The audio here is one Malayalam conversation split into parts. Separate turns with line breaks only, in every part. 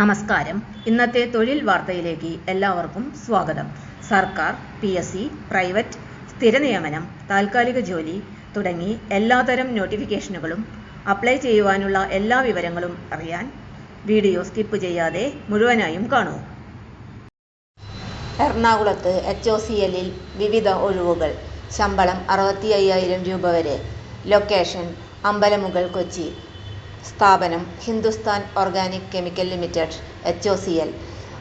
നമസ്കാരം. ഇന്നത്തെ തൊഴിൽ വാർത്തയിലേക്ക് എല്ലാവർക്കും സ്വാഗതം. സർക്കാർ പി എസ് സി പ്രൈവറ്റ് സ്ഥിര നിയമനം താൽക്കാലിക ജോലി തുടങ്ങി എല്ലാതരം നോട്ടിഫിക്കേഷനുകളും അപ്ലൈ ചെയ്യുവാനുള്ള എല്ലാ വിവരങ്ങളും അറിയാൻ വീഡിയോ സ്കിപ്പ് ചെയ്യാതെ മുഴുവനായും കാണൂ. എറണാകുളത്ത് എച്ച് ഒ സി എല്ലിൽ വിവിധ ഒഴിവുകൾ. ശമ്പളം അറുപത്തി അയ്യായിരം രൂപ വരെ. ലൊക്കേഷൻ അമ്പലമുകൾ കൊച്ചി. സ്ഥാപനം Hindustan organic chemical limited H O C L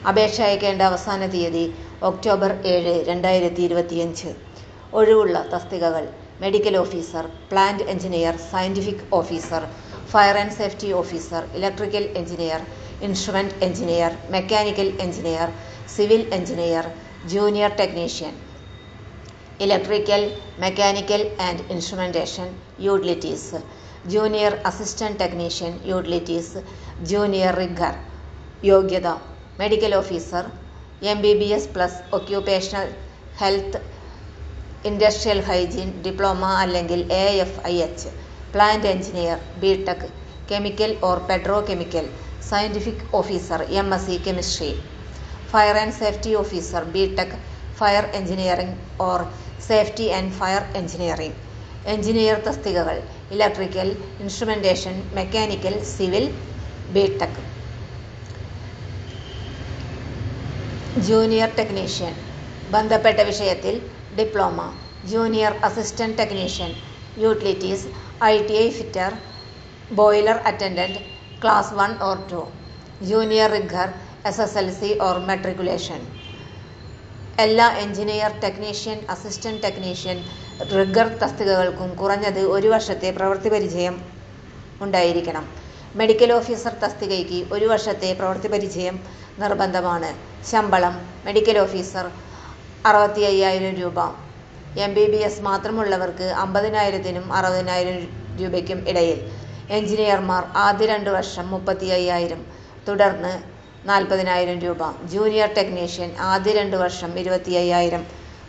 അപേക്ഷ അയക്കേണ്ട അവസാന തീയതി ഒക്ടോബർ ഏഴ് രണ്ടായിരത്തി ഇരുപത്തിയഞ്ച് ഒഴിവുള്ള തസ്തികകൾ medical officer plant engineer scientific officer fire and safety officer electrical engineer instrument engineer mechanical engineer civil engineer junior technician. Electrical mechanical and instrumentation utilities. Junior assistant technician utilities junior rigger യോഗ്യത medical officer M B B S plus occupational health industrial hygiene diploma അല്ലെങ്കിൽ A F I H plant engineer B tech chemical or petrochemical scientific officer M S C chemistry fire and safety officer B tech fire engineering or safety and fire engineering engineer തസ്തികകൾ electrical instrumentation mechanical civil B tech junior technician ബന്ധപ്പെട്ട വിഷയത്തിൽ diploma. Junior assistant technician utilities I T I fitter boiler attendant class one or two junior rigger S S L C or matriculation എല്ലാ engineer technician assistant technician rigger തസ്തികകൾക്കും കുറഞ്ഞത് ഒരു വർഷത്തെ പ്രവൃത്തി പരിചയം ഉണ്ടായിരിക്കണം. മെഡിക്കൽ ഓഫീസർ തസ്തികയ്ക്ക് ഒരു വർഷത്തെ പ്രവൃത്തി പരിചയം നിർബന്ധമാണ്. ശമ്പളം മെഡിക്കൽ ഓഫീസർ അറുപത്തി അയ്യായിരം രൂപ. എം ബി ബി എസ് മാത്രമുള്ളവർക്ക് അമ്പതിനായിരത്തിനും അറുപതിനായിരം രൂപയ്ക്കും ഇടയിൽ. എഞ്ചിനീയർമാർ ആദ്യ രണ്ട് വർഷം മുപ്പത്തി അയ്യായിരം തുടർന്ന് നാൽപ്പതിനായിരം രൂപ. ജൂനിയർ ടെക്നീഷ്യൻ ആദ്യ രണ്ട് വർഷം ഇരുപത്തി അയ്യായിരം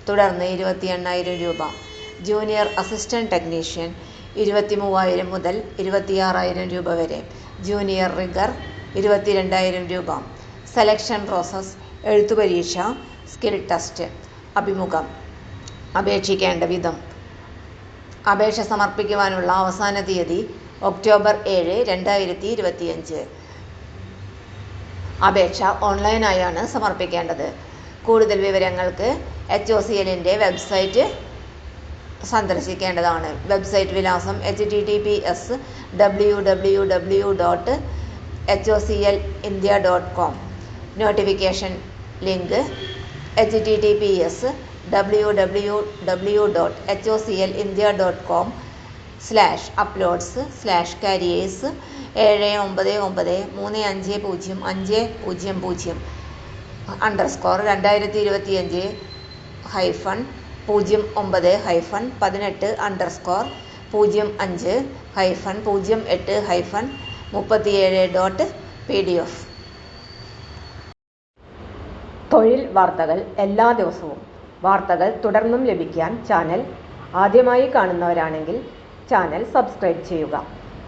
തുടർന്ന് ഇരുപത്തി എണ്ണായിരം രൂപ. ജൂനിയർ അസിസ്റ്റന്റ് ടെക്നീഷ്യൻ ഇരുപത്തി മൂവായിരം മുതൽ ഇരുപത്തിയാറായിരം രൂപ വരെ. ജൂനിയർ റിഗർ ഇരുപത്തിരണ്ടായിരം രൂപ. സെലക്ഷൻ പ്രോസസ് എഴുത്തുപരീക്ഷ സ്കിൽ ടെസ്റ്റ്. അഭിമുഖം. അപേക്ഷിക്കേണ്ട വിധം. അപേക്ഷ സമർപ്പിക്കുവാനുള്ള അവസാന തീയതി ഒക്ടോബർ ഏഴ് രണ്ടായിരത്തി ഇരുപത്തിയഞ്ച് അപേക്ഷ ഓൺലൈനായാണ് സമർപ്പിക്കേണ്ടത്. കൂടുതൽ വിവരങ്ങൾക്ക് എച്ച് ഒ സി എല്ലിന്റെ വെബ്സൈറ്റ് സന്ദർശിക്കേണ്ടതാണ്. വെബ്സൈറ്റ് വിലാസം H T T P S W W W dot H O C L India dot com notification link H T T P S W W W dot H O C L India dot com slash uploads slash careers ഏഴ് ഒമ്പത് ഒമ്പത് മൂന്ന് അഞ്ച് പൂജ്യം അഞ്ച് പൂജ്യം പൂജ്യം. അണ്ടർസ്കോർ രണ്ടായിരത്തി ഇരുപത്തിയഞ്ച് ഹൈഫൺ പൂജ്യം ഒമ്പത് ഹൈഫൺ പതിനെട്ട് അണ്ടർസ്കോർ പൂജ്യം അഞ്ച് ഹൈഫൺ പൂജ്യം എട്ട് ഹൈഫൺ മുപ്പത്തിയേഴ് ഡോട്ട് പി ഡി എഫ് തൊഴിൽ വാർത്തകൾ എല്ലാ ദിവസവും. വാർത്തകൾ തുടർന്നും ലഭിക്കാൻ ചാനൽ ആദ്യമായി കാണുന്നവരാണെങ്കിൽ ചാനൽ സബ്സ്ക്രൈബ് ചെയ്യുക.